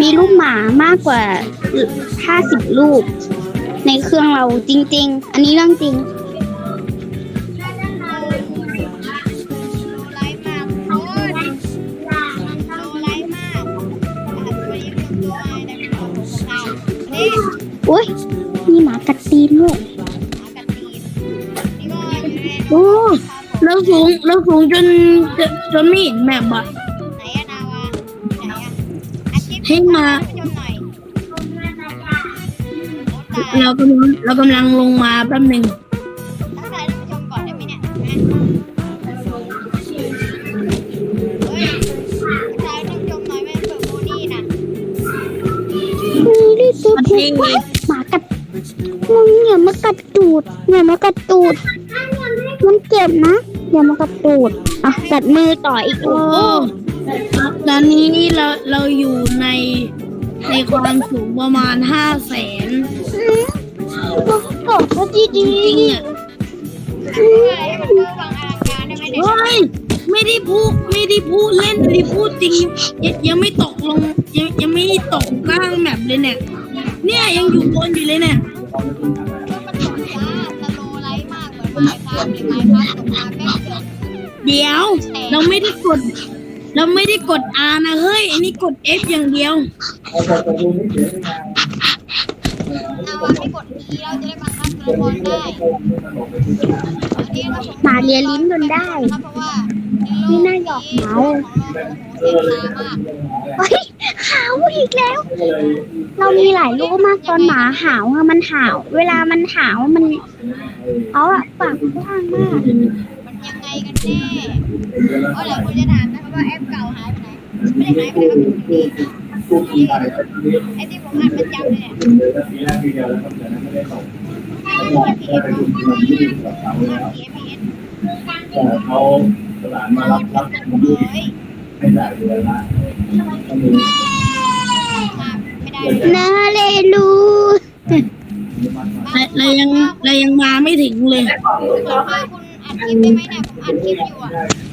มีลูกหมามากกว่าห้าสิบลูกในเครื่องเราจริง ๆ อันนี้เรื่องจริงโลไลท์มากโคตรโลไลท์มากอาจจะไม่ได้เรื่องตัวแต่เป็นของของเรานี่อุ้ยมีหมากัดตีนด้วยหมากัดตีนนี่ก็อยู่ในโอ้เราสูงเราสูงจนจนจนไม่เห็นแมปอะ ให้มาท่านผู้ชมหน่อยโอ้ตายเรากำลังเรากำลังลงมาแป๊บหนึ่งทักทายท่านผู้ชมก่อนได้ไหมเนี่ยเฮ้ยทักทายท่านผู้ชมหน่อยไม่เปิดโมนี่นะมีที่สุดมันทุเอกงเลยหมากัดมึงอย่ามากัดตูดอย่ามากัดตูดมันเจ็บนะอย่ามากัดตูดอะกัดมือต่ออีกโอ้ ตอนนี้เราเราอยู่ในในความสูงประมาณห้าแสนกดก็ดีดีจริงอะเฮ้ยให้มันเพิ่มวังอลังการได้ไหมเนี่ยเฮ้ยไม่ได้พูดไม่ได้พูดเล่นไม่ได้พูดจริงยังยังไม่ตกลงยังยังไม่ได้ตกกลางแมปเลยเนี่ย เนี่ยยังอยู่บนอยู่เลยเนี่ยมันตกจ้าสโลไลท์มากเหมือนไมค์ครับหรือไมค์ครับตกมาแป๊บเดียวเดี๋ยวเราไม่ได้กด เราไม่ได้กด R นะเฮ้ยอันนี้กด F อย่างเดียวเอาวันไม่กด E เราจะได้บังคับตัวละครได้อันนี้ก็ผมหมาเลียลิ้นจนได้ เพราะว่านี่น่าหยอกหมาเสียงมากเฮ้ยหาวอีกแล้ว เรามีหลายลูกมากตอนหมาหาวอะมันหาว เวลามันหาวมันเขาอะปากกว้างมาก ยังไงกันแน่เพราะหลายคนจะถามนะครับว่าแอปเก่าหายไปไหน ไม่ได้หายไปไหนครับอยู่นี่ไอ้ที่ผมอ่านประจำเนี่ยไม่รู้ว่า TF ผมอ่าน TFS เขาหลานมารับรับเฮ้ยให้จ่ายเดือนละมาไม่ได้เลยนาเลลูเราเรายังเรายังมาไม่ถึงเลยขอ คลิปได้ไหมเนี่ยผมอัดคลิปอยู่อะ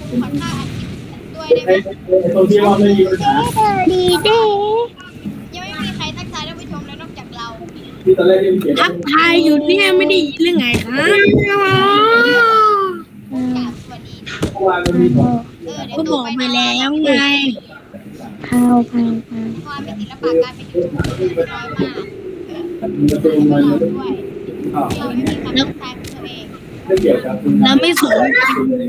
คุณขอค่าอัดคลิปด้วยได้ไหมตรงที่ว่าไม่มีปัญหาดีเด้ยังไม่มีใครทักทายท่านผู้ชมเลยนอกจากเราที่ตอนแรกที่เขียนทักทายอยู่เนี่ยไม่ได้ยินหรือไงครับกราบสวัสดีเมื่อวานมันมีของเออเดี๋ยวก็บอกไปแล้วไงพาวพาวพาวความเป็นศิลปะการเป็นยูทูบเบอร์น้อยมากประตูมันเราจะด้วย เราไม่มีคำทักทายของตัว เองไม่เกี่ยวกับเราไม่สน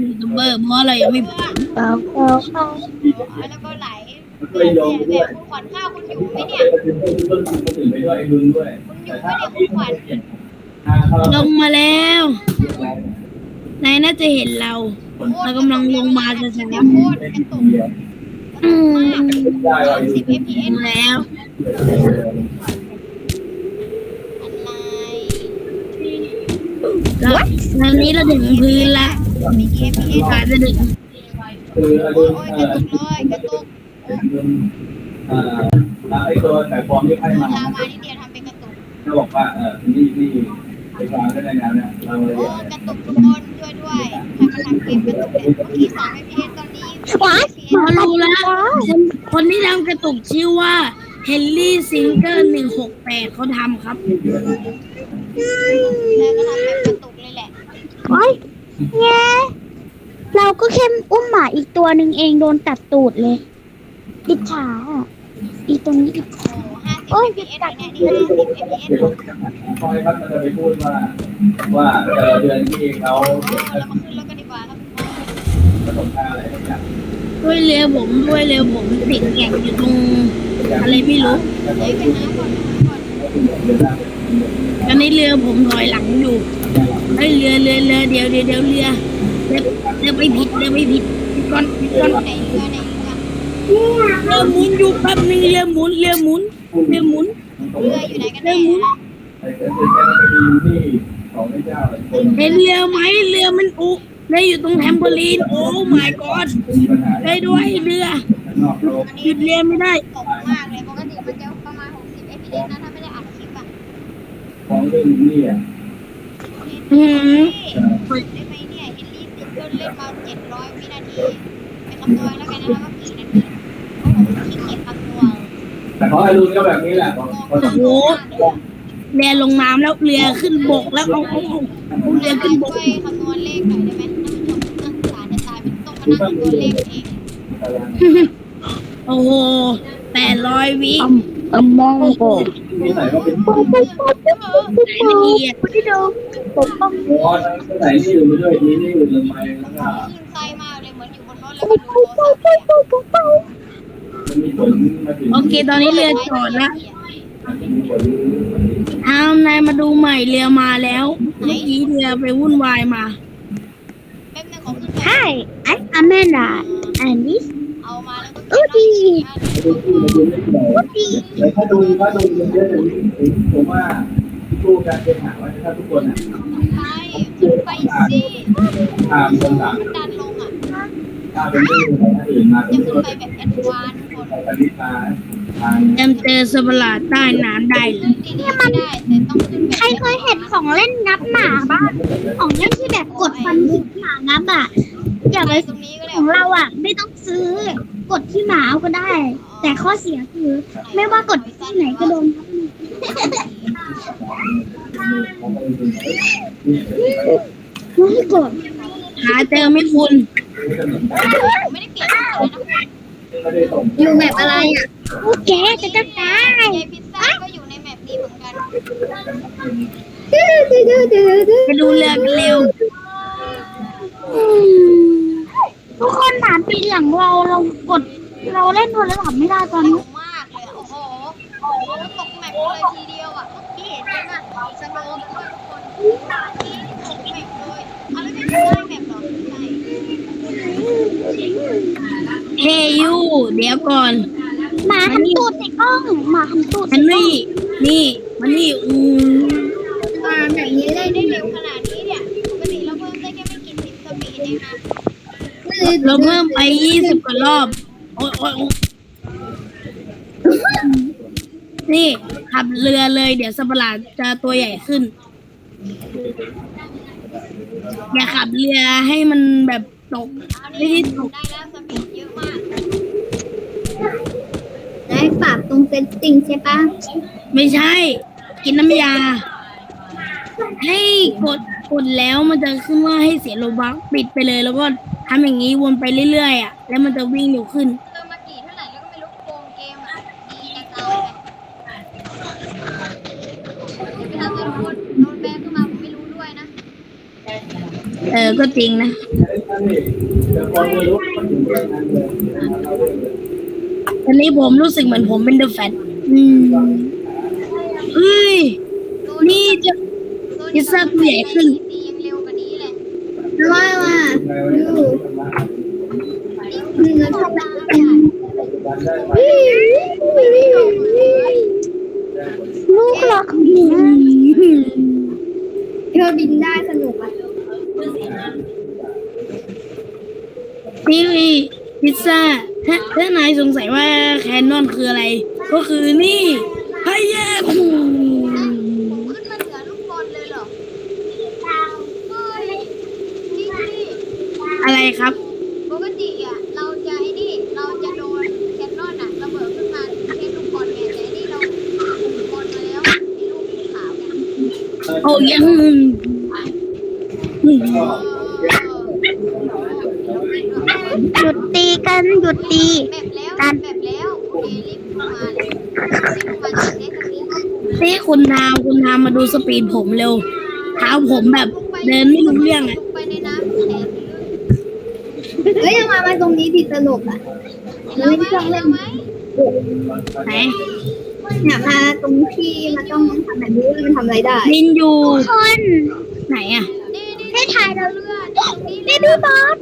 ยูทูบเบอร์เพราะเรายังไม่พอแล้วก็ไหลเพื่อนเนี่ยเนี่ยคุณขวัญข้าวคุณอยู่ไหมเนี่ยลงด้วยคุณอยู่ไหมเนี่ยคุณขวัญลงมาแล้วนายน่าจะเห็นเรา เรากำลังลงมาจะช้าเนี่ยโคตรกระตุกอืมสิบ fps แล้ว อะไร แล้วตอนนี้เราถึงพื้นละมีกี่ fps กว่าจะถึงคือไอ้โอ้ยงโอ้ยกระตุกเลยกระตุกอ่าไอ้ตัวแต่ฟอร์มที่ให้มาลาวานิดเดียวทำเป็นกระตุกเขาบอกว่าเออนี่นี่ไอ้ความได้งานเนี่ยเราเลยโอ้กระตุกทุกคนช่วยด้วยใครมาทำเกมกระตุกเนี่ยเมื่อกี้สอง fps ตอนนี้ว้าย fps เรารู้แล้วคนคนที่ทำกระตุกชื่อว่า เฮนรี่ซิงเกอร์หนึ่งหกแปดเขาทำครับแล้วก็ทำแบบกระตุกเลยแหละ โอ้ยแง่เราก็แค่อุ้มหมาอีกตัวหนึ่งเองโดนตัดตูดเลยอิจฉาอะอีตัวนี้อิจฉาโอ้ห้าสิบ fps เนี่ยนี่ห้าสิบ fps คอยครับมันจะไปพูดว่า ว่าเออเดือนที่เขาโอ้เรามาขึ้นรถกันดีกว่าครับประสบการณ์อะไรอย่างด้วยเรือผมด้วยเรือผมติดแก่งอยู่ตรง อะไรไม่รู้เฮ้ยไปหาก่อนไปหาก่อนตอนนี้เรือผมถอยหลังอยู่เฮ้ยเรือเรือเรือเดี๋ยวเดี๋ยวเดี๋ยวเรือเรือเรือไปผิดเรือไปผิดผิดก่อนผิดก่อนไหนเรือไหนเรือเรือหมุนอยู่แป๊บนึงเรือหมุนเรือหมุนเรือหมุนเรืออยู่ไหนกันเรือแน่หมุนไอ้เจ้าแกไปดูที่ของพระเจ้าอะไรคนเห็นเรือไหมเรือมันอุเรืออยู่ตรงแทมเบอรีนโอ้ my god มีปัญหาได้ด้วยเรือข้างนอกโลกหยุดเรือไม่ได้ 60 fps นะถ้าไม่ได้อัดคลิปอะของเรื่องนี้อะอืมได้ไหมเนี่ยเฮนรี่ซิงเกิลเล่นมา700วินาทีไปคำนวณแล้วกันนะว่ากี่นาทีเพราะผมขี้เกียจคำนวณแต่ขอให้ลุงก็แบบนี้แหละขอขอโอ้โหเรือลงน้ำแล้วเรือขึ้นบกแล้วเอาเอาเอาเอาเรือขึ้นบกช่วยคำนวณเลขหน่อยได้ไหมท่านผู้ชมนักศึกษาจะตายเป็นต้องมานั่งคำนวณเลขเอง โอ้โหแปดร้อยวิ อมอมมองโกที่ไหนก็เป็นปุ๊บปุ๊บปุ๊บปุ๊บปุ๊บปุ๊บปุ๊บที่ดูผมต้องอ๋อที่ไหนที่อยู่ด้วยนี่นี่อยู่ทำไมแล้วก็ขึ้นไส้มากเลยเหมือนอยู่บนรถแล้วก็ดูโทรศัพท์ปุ๊บปุ๊บปุ๊บมันมีผลมาถึงโอเค ตอนนี้เรือจอดแล้วมีผลทามนายมาดูใหม่เรือมาแล้วเมื่อกี้เรือไปวุ่นวายมา แป๊บนึงขอขึ้นไป Hi I'm Amanda and this ดีดูดูไม่ดีแต่ถ้าดูถ้าดูเยอะอย่างนี้ผมว่าสู้การเป็นหาว่าถ้าทุกคนอะไปไปสิตามคนต่างดันลงอะตามเป็นเรื่องของคนอื่นมาจะขึ้นไปแบบแอดวานคนปฏิตาทางเต็มเจอสตว์ประหลาใต้น้ำได้เลยนดีๆไม่ได้แต่ต้องขึ้นใครเคยเห็นของเล่นนับหมาบ้าง ของเล่นที่แบบกดฟันหมานับอะ อย่ากไรของเราอะ ไม่ต้องซื้อ กดที่หมาเอาก็ได้ แต่ข้อเสียคือ ไม่ว่ากดที่ไหนก็โดนไม่ให้กดหาเจอไหม่คุณไม่ได้เปลี่ยนอะไรนะไม่ได้ส่งอยู่แบบอะไรอะโอเคจะจะตายเจพิซซ่าก็อยู่ในแมปนี้เหมือนกันไปดูเรือกันเร็ว ทุกคนถามปีหลังเราเรากดเราเล่นโทรศัพท์ไม่ได้ตอนเร็นี้วมากเลยอะโอ้โหโอ้โหตกแมปเลยทีเดียวอะเมื่อกี้เห็นไหมน่ะสโลว์ด้วยทุกคนนี่ตกแมปเลยเอาแล้วไม่ได้แมปหรอใช่เฮยูเดี๋ยวก่อนหมาทำตูดใส่กล้องหมาทำตูดอัใส่นกล้องนี้นี่ มันนี่ อืม มาแบบนี้ได้ได้เร็วขนาดนี้เนี่ยปกติเราเพิ่มได้แค่ไม่กี่สิบสปีดเองนะ เราเพิ่มไปยี่สิบกว่ารอบ โอ้ยโอ้ยโอ๊ยนี่ขับเรือเลย เดี๋ยวสัตว์ประหลาดจะตัวใหญ่ขึ้น อย่าขับเรือให้มันแบบตกเอาไม่นี่ได้ตกได้แล้วสปีดเยอะมากได้ปรับตรงเซตติ้งใช่ปะไม่ใช่ กินน้ำยา ให้กดกดแล้วมันจะขึ้นว่าให้เสียโลบักปิดไปเลยแล้วก็ ทำอย่างนี้วนไปเรื่อยๆอะ แล้วมันจะวิ่งเร็วขึ้น เติมมากี่เท่าไหร่แล้วก็ไม่รู้โกงเกมอะดีจะตายเลยเดี๋ยวไปทำให้ทุกคนโดนแบนขึ้นมาผมไม่รู้ด้วยนะเออ ก็จริงนะแต่พอไม่รู้มันถึงเรื่องนั้นเลยตอนนี้ผมรู้สึกเหมือนผมเป็นเดอะแฟตอืมเฮ้ยนี่จะพิซซ่าตัวใหญ่ขึ้น ดียังเร็วกว่านี้เลยว่าว่านี่คือทำได้ ลูกหลอกหนูเธอบินได้สนุกอะนี่พิซซ่าถ้าถ้านายสงสัยว่าแคนนอนคืออะไร ก็คือนี่ไฮแย่คูขึ้นมาเหนือลูกบอลเลยเหรอ อะไรครับ ปกติอะเราจะไอ้นี่เราจะโดนแคนนอนอะระเบิดขึ้นมาแค่ลูกบอลไงแต่ไอ้นี่เราลูกบอลมาแล้วไอ้ลูกสีขาวเนี่ย โอ้ยังเออหยุดตีกันหยุดตีแบบแล้วแบบแล้วโอเครีบเข้ามาเลยรีบเข้ามาจากเด็กคนนี้นี่คุณทามคุณทามมาดูสปีดผมเร็วเท้าผมแบบเดินไม่รู้เรื่องอะลงไปในน้ำแขนลึกเฮ้ยยังมามาตรงนี้ดีตลกอะเราไหมเราไหมไหน เนี่ยมาตรงที่มันต้องทำแบบนี้มันทำอะไรได้ลินอยู่คนไหนอะนี่นี่ให้ถ่ายเราเรือนี่ตรงนี้เบบี้บอส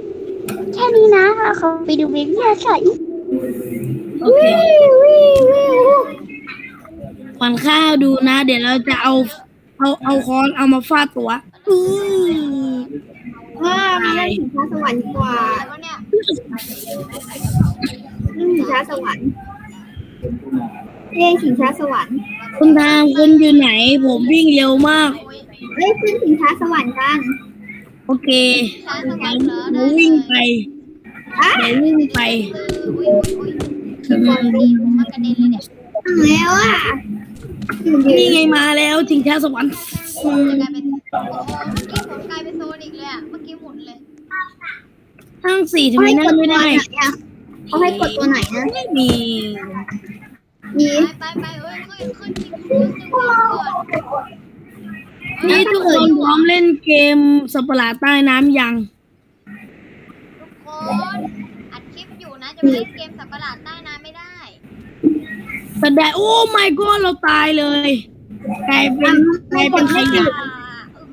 แค่นี้นะเขาไปดูเบบี้ใส่โอเคขวัญข้าวดูนะ เดี๋ยวเราจะเอาเอาเอาค้อนเอามาฟาดตัวอื้อว่ามาเล่นสินค้าสวรรค์ดีกว่าแล้วเนี่ยเล่นสินค้าสวรรค์ เล่นสินค้าสวรรค์คุณทามคุณอยู่ไหน ผมวิ่งเร็วมากโอ้ยเล่นขึ้นสินค้าสวรรค์กันโอเคช้าสเดี๋วรยรวค์เหรอหนูได้เลวิ่งยไปอะเดี๋ยววิ่งไปอุ้ยอุ้ยอุ้ยอืมดีผมมากระเด็นเลยเนี่ยแล้วอะนี่ไงมาแล้วชิงช้าสวรรค์จะกลายเป็นโอ้โหเมื่อกี้ผมกลายเป็นโซนอีกเลยอะเมื่อกี้หมุนเลย ทั้งสี่ทำไมนั่งไม่ได้เขาให้กดตัวไหนนะ ไม่มี มีไปไปไปเอ้ยขึ้นขึ้นทีมขึ้นทีมก่อนนี่ทุกคนพร้อมเล่นเกมสัตว์ประหลาดใต้น้ำยัง ทุกคนอัดคลิปอยู่นะจะไปเล่นเกมสัตว์ประหลาดใต้น้ำไม่ได้แสดงโอ้ my god เราตายเลยกลายเป็นกลายเป็นขยะอ่าเออ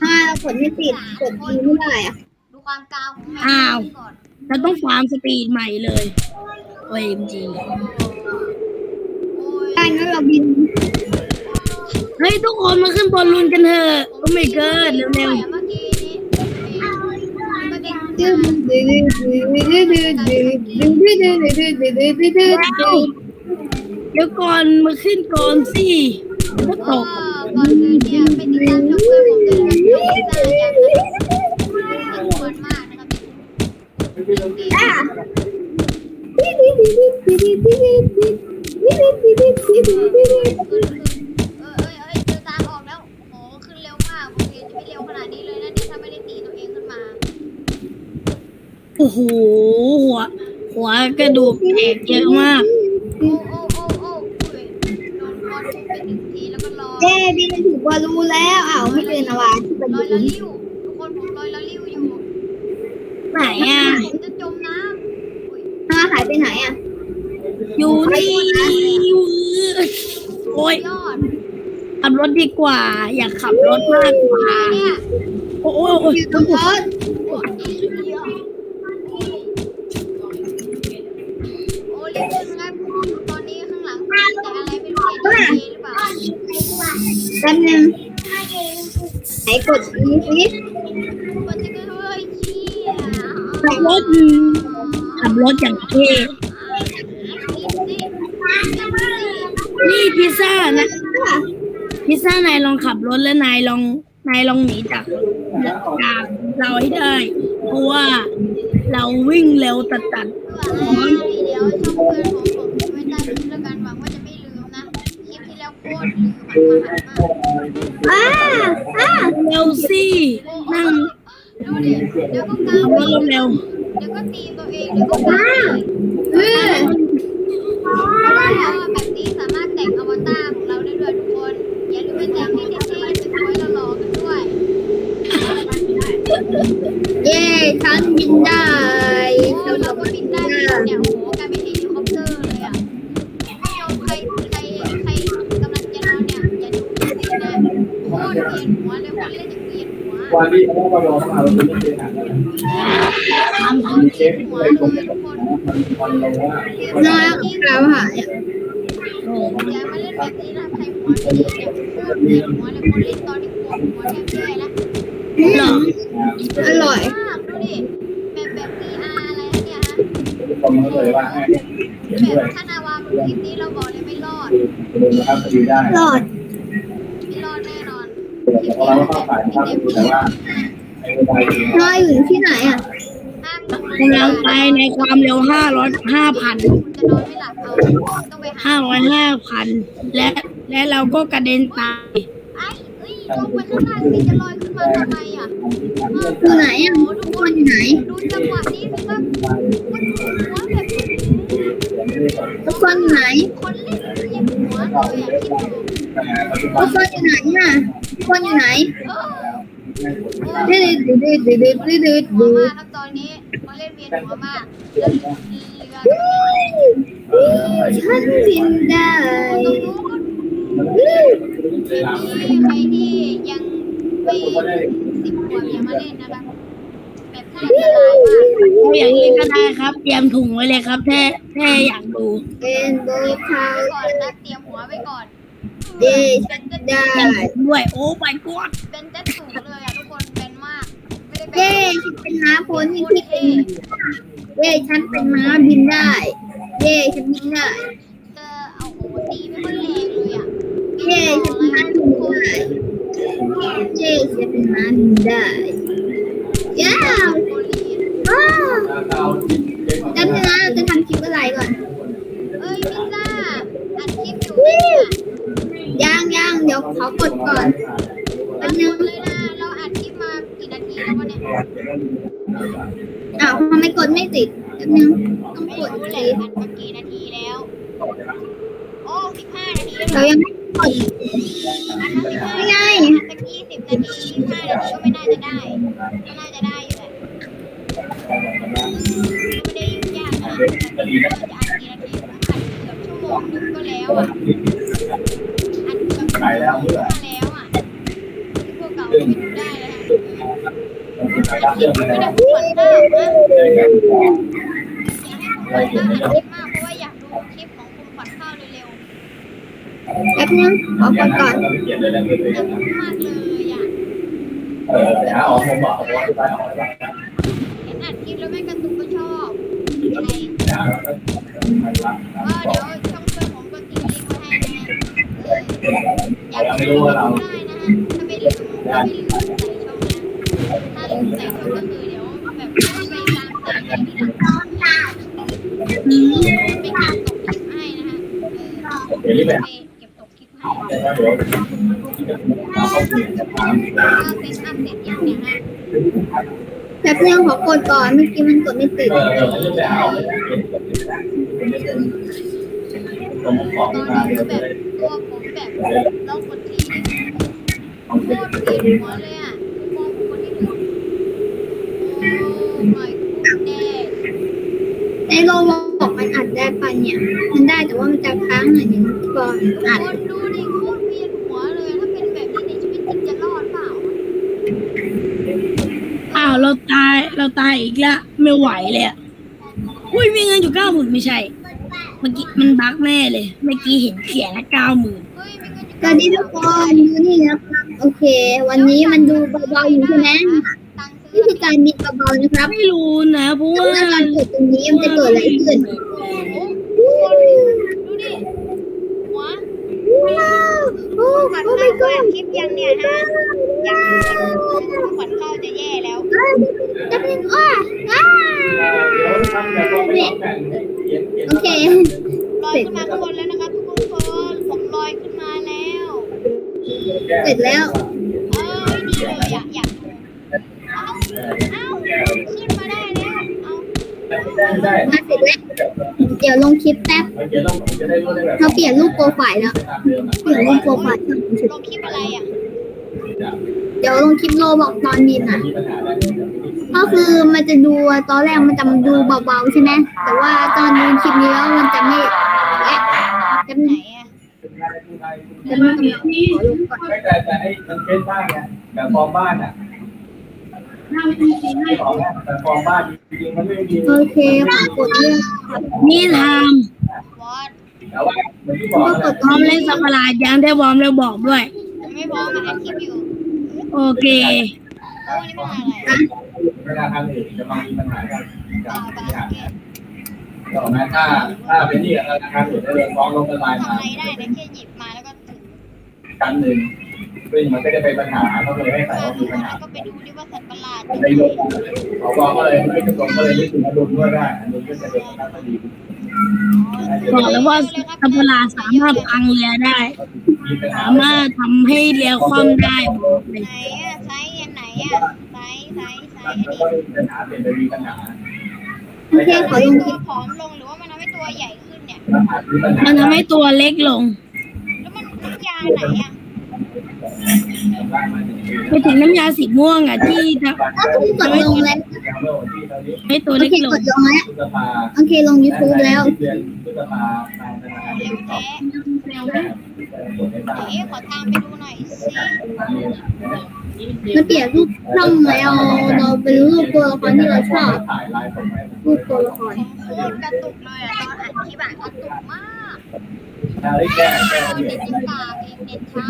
ถ้าเรากดไม่ติดกดทีไม่ได้อะดูความกาวของแมอ้าวก่อน เราต้องฟาร์มสปีดใหม่เลยโอ้ยจริงโอ้ย ได้งั้นเราบิน เฮ้ยทุกคนมาขึ้นบอลลูนกันเถอะโอ้ my god เร็วเมื่อกี้นี้เมื่อกี้ดื้อดื้อดื้อดื้อดื้อดื้อดื้อดื้อดื้อดื้อดื้อดื้อๆเดี๋ยวก่อนมาขึ้นก่อนสิก็ตเอกอก่อนอื่นเนี่ยไปติดตามช่องเพื่อนผมด้วยนะครับที่ได้อย่างเป็นควรมากนะครับขึ้นขึ้นเออเอ้ยเอ้ยเจอทางออกแล้วโอ้ขึ้นเร็วมากผมเห็นจะไม่เร็วขนาดนี้เลยนะเนี่ยถ้าไม่ได้ เออเออเออตามออกแล้วโอ้โหหัว หัวกระดูกแตกเยอะมาก เย้ดิฉันถูกว่ารู้แล้วอ้าวไม่เป็นอะไรที่เป็นอยู่ที่ไหนอะจมน้าหายไปไหนอะ อยู่นี่อยู่โอ้ยยอดขับรถดีกว่า อยากขับรถมากกว่า เนี่ยโอ้โอ้โอ้อยู่ตรงรถโอ้ยเดียวโอ้ยรีบขึ้นครับตอนนี้ข้างหลังมีแต่อะไรไม่รู้เห็นดีหรือเปล่าแป๊บนึงไหนกดนี้สิมันจะเฮ้ยเชี่ยขับรถขับรถอย่างเท่ นี่พิซซ่านะพิซซ่านายลองขับรถแล้วนายลองนายลองหนีจากจากเราให้ได้ เพราะว่าเราวิ่งเร็วตัดตัดเดี๋ยวช่องเพื่อนของผมไว้ใต้คลิปแล้วกันหวังว่าจะไม่ลืมนะคลิปที่แล้วโคตรลืมมันมหันมากอ้าอ้าเร็วสินั่งดูดิเดี๋ยวก็กาขัวบรถเร็วเดี๋ยวก็ตีตัวเองเดี๋ยวก็กาวเออแบบนี้สามารถ แต่งอวตารของเราได้ด้วยทุกคน อย่าลืมไปแต่งให้เท่ๆสวยๆหล่อๆกันด้วย เย้ฉันบินได้โอ้ฉันเราก็ก็บินได้เนี่ยโอ้โหกลายเป็นเฮลิคอปเตอร์เลยอะผู้ชมใครใครใครกำลังจะนอนเนี่ยอย่าดูสินะโคตรเวียนหัวเลยคนเล่นอย่างเวียนหัววันนี้เขาก็รอเข้ามาเราไม่ได้หาแล้วมีเชฟอะไรตรงนี้มันมันเราว่าน้อยกาวหายโอ้ หรออร่อยดูดิแบบแบบพีอาร์อะไรเนี่ยฮะแบบถ้านาวาดูคลิปนี้เราบอกเลยไม่รอดรอดไม่รอดแน่นอนทีมแบบแบบพีอาร์ลอยอยู่ที่ไหนอะกำลังไปในความเร็วห้าร้อยห้าพัน จะนอนไม่หลับเอาต้องไปหาห้าร้อยห้าพันและและเราก็กระเด็นตายไอ้เอ้ยลงไปข้างล่างสิจะลอยขึ้นมาทำไมอะอยู่ไหนอะทุกคนอยู่ไหนดูจังหวะนี้สิครับหัวแบบทุกคนอยู่ไหนคนเล่นเจ็บหัวเลยอะคิดดูปัจจุทุบักนคนอยู่ไหนอะทุกคนอยู่ไหนเออดืดดืดดืดดืดดืดดืดหัวดืมาดกครับตอนนี้เขาเล่นเวียนหัวมากแล้วเรือ ฉันบินได้ตรงนู้นมีใครที่ยังไม่สิบขวบอย่ามาเล่นนะครับแบบที่อันตรายมากเอย่างนี้ก็ได้ครับ เตรียมถุงไว้เลยครับแค่แค่อยากดูเป็นโบคาก่อนนะเตรียมหัวไว้ก่อนเย้ฉันได้เตรียมถุงด้วยโอ้ my god เป็นเจ็ตสูงเลยอะทุกคนเป็นมาก ไม่ได้เป็นเย้ฉันเป็นม้าโพนี่ที่เป็น เย้ฉันเป็นม้าบินได้ เย้ฉันบินได้เจอเอาโหตีไม่ค่อยแรงเลยอะเย้ฉันเป็นม้าบินได้เย้ฉันเป็นม้าบินได้ย้าวโคลีนอ้าวเราจำนะเราจะทำคลิปอะไรก่อน เอ้ยพิซซ่าอัดคดี๋ยวขอกดก่อนแป๊เราบนึงดเลยนะ เราอัดคลิปมากี่นาทีแล้ววะเนี่ย อ้าวทำไมกดไม่ติดแป๊บนึงต้องไม่กดรู้แหสิละอัดมากี่นาทีแล้ว โอ้สิบห้านาทีแล้วเรานะยังไม่กดอันนั้นสิบห้าไม่ไงตะกี้สิบนาทีห้านาทีก็ไม่น่าจะได้ก็น่าจะได้อยู่แหละไม่ได้ยุ่งยากนะเราจะอัดกี่นาทีอัดเกือบชั่วโมงนึงก็แล้วอะอัดเกือบชั่วโมงนึงก็แล้วอะที่พวกเก่าไม่ดูได้เลยฮะ ไม่ได้พูดฝันหน้านะอยากให้คุณฝันหน้าอัดคลิปมากเพราะว่าอยากดูคลิปของคุณฝันข้าวเร็วแป๊บนึงขอกดก่อนเขียนเลยนะเขียนเลยๆอยากดูมากเลยอะเออหาออกผมบอกว่าที่บ้านออกแล้วเห็นอัดคลิปแล้วแม่กระตุกก็ชอบอะไรหาแล้วก็ไปรับก็เดี๋ยวช่องเพื่อนผมก็ทิ้งลิงก์ไว้ให้นะฮะเอออยากไม่ดูรู้ก็ว่าเราได้นะฮะถ้าไม่ลืมถ้าไม่ลื แบบไม่ไปตามใส่ไปทีหลังมีลิงก์ไปเก็บตกคลิปให้นะฮะเดียวนี้แบบไปเก็บตกคลิปให้เดี๋ยวเราเขาเปลี่ยนจะถามถ้าเซ็ตอัพเสร็จยังขอกดก่อนเมื่อกี้มันกดไม่ติดตอนนี้คือแบบตัวผมแบบเรากดทีนี่โคตรเปลี่ยนหัวเลยอะคือมองผมคนที่หนึ่งโอ้ my goodness ในโลบอกมันอัดได้ปะเนี่ย มันได้แต่ว่ามันจะค้างหน่อยนึงก่อนอัดคนดูดิโคตรเวียนหัวเลยถ้าเป็นแบบนี้ในชีวิตจริงจะรอดเปล่าอ้าวเราตายเราตายอีกแล้วไม่ไหวเลยอะอุ้ยมีเงินอยู่เก้าหมื่นไม่ใช่ เมื่อกี้มันบั๊กแน่เลย เมื่อกี้เห็นเขียนละเก้าหมื่นเฮ้ยมีเงินอยู่สวัสดีทุกคนดูนี่นะครับโอเค วันนี้มันดูเบาๆอยู่ใช่ไหม นี่คือการบินเบาๆนะครับไม่รู้นะเพราะว่าถ้าการเกิดตรงนี้มันจะเกิดอะไรขึ้นดูดิหัวโอ้ขวัญโอ้ข้าวก็อัดคลิปยังเนี่ยฮะยังขวัญเข้าจะแย่แล้วจะเป็นอ้าอ้โอเคลอยขึ้นมาข้างบนแล้วนะคะทุกคนผมลอยขึ้นมาแล้ว เสร็จแล้ว ขึ้นมาได้แล้วเอ้าได้มาเสร็จแล้วเดี๋ยวลงคลิปแป๊บเดี๋ยวต้องจะได้รู้ได้แบบเราเปลี่ยนรูปโปรไฟล์แล้วเปลี่ยนรูปโปรไฟล์ลงคลิปอะไรอะเดี๋ยวลงคลิปโลบอกตอนบินอะ ก็คือมันจะดูตอนแรกมันจะดูเบาๆใช่ไหมแต่ว่าตอนดูคลิปนี้แล้วมันจะไม่แอะจะไหนอะจะไม่ขอลงก่อนไม่แต่แต่ไอ้มันเป็นบ้านเนี่ยแบบฟอร์มบ้านอะ ของแต่ฟอร์มบ้านจริงๆมันไม่มีโอเคขอกดเรื่องนี่ทวอดแต่ว่าเหมือนที่บอกก็กดพร้อมเล่นสัประหลาดยังได้วอร์มแล้วบอกด้วย ไม่พร้อมมาอัดคลิปอยู่โอเค โอ้นี่เป็นอะไรเวลาทางอื่นจะมามีปัญหากันอ่ากับบาอย่างเกตก็แม้ถ้าถ้าเป็นนี่ธนาคารอื่นได้เลยฟ้องลงละลายทำมาอะไรได้นะแค่หยิบมาแล้วก็ถึงกันหนึ่ง ซึ่งมันก็จะเป็นปัญหาเขาเลยให้ใส่เออว่ามีปัญหาแล้วก็ไปดูดิว่าสัตว์ประหลาดมันได้ลงเขาบอกก็เลยไม่กระทรวงก็เลยไม่ถึงอารมณ์ด้วยได้อันนี้ก็จะเป็นการคดีบอกแล้วว่าสัตว์ประหลาดสามารถพังเรือได้มีปัญหาสามารถทำให้เรือคว่ำได้บอกเลยไหนอะไซส์อันไหนอะไซส์ไซส์ไซส์อันแล้วนี้ก็มีปัญหาเป็นไปมีปัญหาโอเคขอลงคลิตัวปผอมลงหรือว่ามันทำให้ตัวใหญ่ขึ้นเนี่ยมีปัญหามันทำให้ตัวเล็กลง แล้วมันน้ำยาไหนอะ ไปถึงน้ำยาสีม่วงอะที่ทก็คือกดลงแล้วำให้ตัวโอเล็กเคลกงดลงแล้วพฤษภาโอเคลง YouTube แล้วเดือนพฤษภาทางธนาคารเร็วแท้เอ๊ะขอทางไปดูหน่อยสิมันเปลี่ยนรูปช่องแล้วเราเป็นรูปตัวละครที่เราชอบถ่ายไลฟ์ส่งไปรูปตัวละครผมโคตรกระตุกเลยอะตอนอ่านคลิปอะกระตุกมาก อะไรแก้แก้เนี่ยเน็ตยังกากอีกเน็ตช้า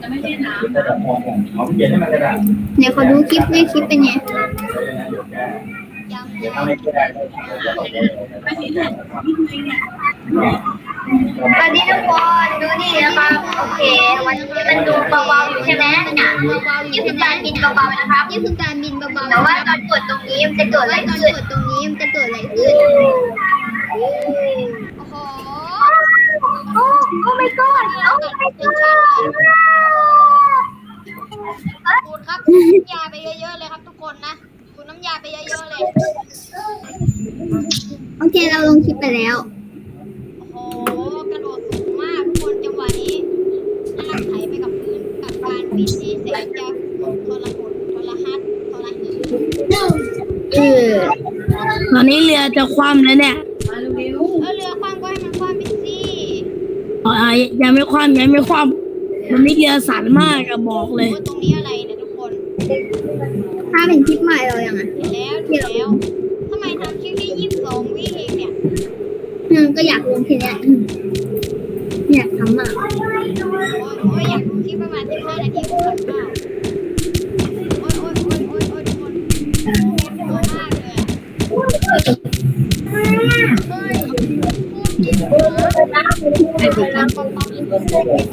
จะไม่ใช่น้ำจะแบบมองเขาเขียนให้มันกระดาษเนี่ยขอดูคลิปในคลิปเป็นไงเดี๋ยวถ้าไม่แก้สวัสดีทุกคนดูนี่นะครับ โอเค วันนี้มันดูเบาๆอยู่ใช่ไหมเนี่ยนี่คือการบินเบาๆนะครับนี่คือการบินเบาๆแต่ว่าตอนกดตรงนี้มันจะเกิดอะไรขึ้นกดตรงนี้มันจะเกิดอะไรขึ้น โอ้โห โอ้โอ้ my god โอ้ my god คูณครับคูน้ำยาไปเยอะๆเลยครับทุกคนนะคูณน้ำยาไปเยอะๆเลย โอเคเราลงคลิปไปแล้ว โอ้โหกระโดดสูงมากทุกคนจังหวะนี้น่าไถไปกับพื้นกับการบินที่แสนจะทรหดทรหัสทรหดเออ ตอนนี้เรือจะคว่ำแล้วเนี่ย เออเรือคว่ำก็ให้มันคว่ำไปสิ เอ่อยังไม่คว่ำยังไม่คว่ำตอนนี้เรือสั่นมากอะบอกเลยว่าตรงนี้อะไรเนี่ยทุกคนถ้าเป็นคลิปใหม่เรายังไงเห็นแล้วเห็นแล้วทำไมทำคลิปที่ยี่สิบสองวิเองเนี่ยอืมก็อยากลงทีเนี้ยอืมอยากทำอะโอ้ยโอ้ยอยากดูคลิปประมาณสิบห้านาทีผมขันมากโอ้ยโอ้ยโอ้ยโอ้ยโอ้ยทุกคนโอ้ยกลัวมากเลย เหรอไม่เป็นไรป๊อปป๊อปเลยไม่เป็นไร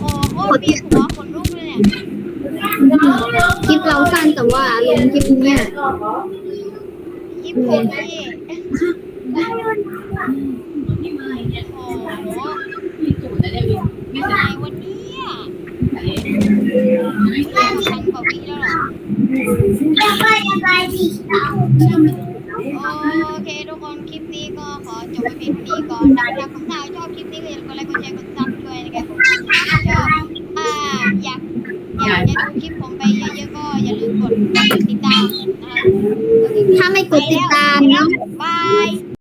โอ้โหปีหัวขนลุกเลยเนี่ยคลิปเราสั้นแต่ว่าลงคลิปเนี้ยยิบผมนี่โอ้โหอะไรวันนี้ อโ